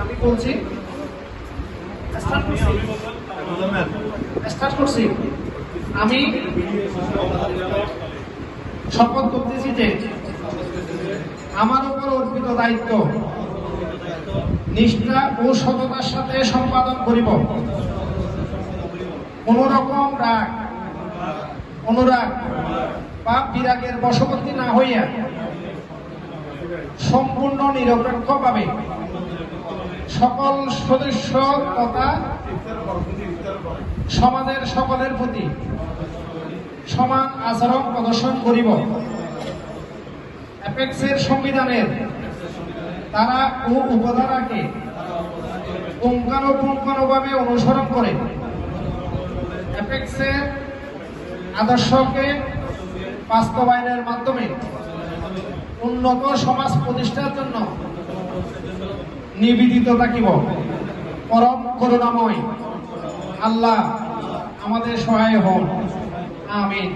আমি বলছি স্টার্ট করছি। আমি শপথ করতেছি যে আমার উপর অর্পিত দায়িত্ব নিষ্ঠা ও সততার সাথে সম্পাদন করিব। কোন রকম রাগ, অনুরাগ বা বিরাগের বশবর্তী না হইয়া সম্পূর্ণ নিরপেক্ষভাবে সকল সদস্য তথা সমাজের সকলের প্রতি সমান আচরণ প্রদর্শন করিব। অ্যাপেক্সের সংবিধানের তারা ও উপধারাকে পুঙ্খানুপুঙ্খানুভাবে অনুসরণ করে অ্যাপেক্সের আদর্শকে বাস্তবায়নের মাধ্যমে উন্নত সমাজ প্রতিষ্ঠার জন্য নিবেদিত থাকিব পরম করুণাময়। আল্লাহ আমাদের সহায় হন। আমিন।